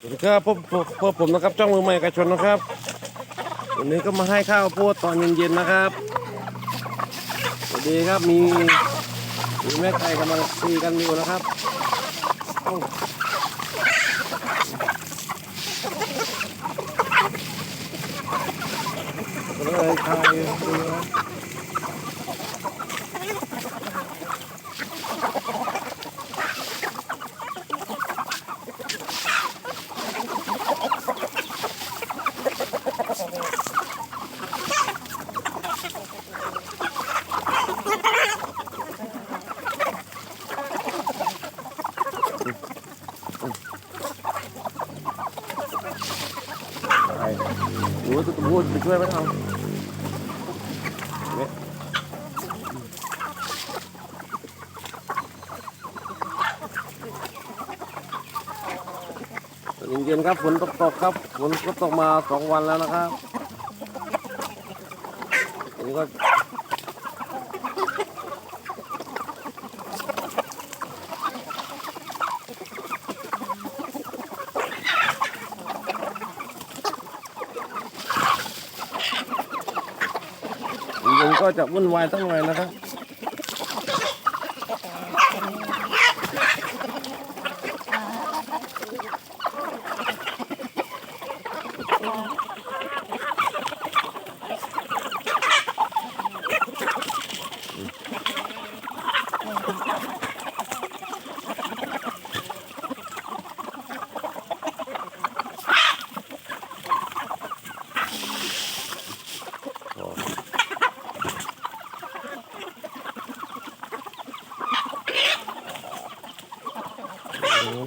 สวัสดีครับพบพบพบผมนะครับจ้องมือใหม่กระชนนะครับ วันนี้ก็มาให้ข้าวโพดตอนเย็นๆนะครับสวัสดีครับมีมีแม่ไก่กำลังตีกันอยู่นะครับอ้ก็เลยทายดูนะ โอ้ยตัวพูดไปช่วยไหมเอาเนี่ยเย็นๆครับฝนตกตกครับฝนก็ตกมาสองวันแล้วนะครับนนี้ก็ ก็จะวุ่นวายตั้งหน่อยนะครับ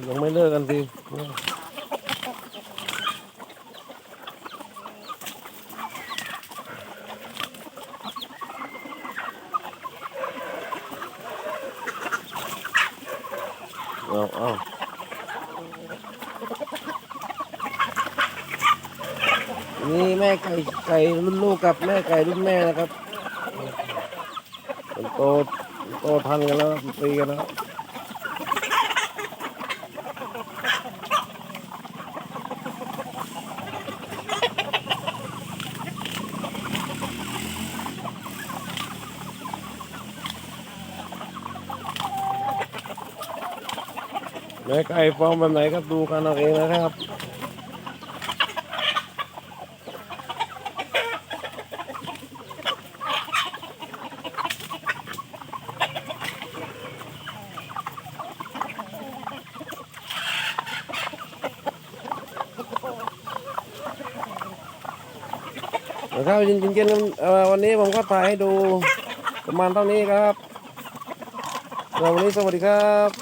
ยังไม่เลิกกันทีเอาเอานี่แม่ไก่ไก่รุ่นลูกกับแม่ไก่รุ่นแม่นะครับ โตโตทันกันแล้วตีกันแล้ว แม่ไก่ฟองแบบไหนครับดูกันเอาเองนะครับนะครับจริงๆวันนี้ผมก็ถ่ายให้ดูประมาณเท่านี้ครับ วันนี้สวัสดีครับ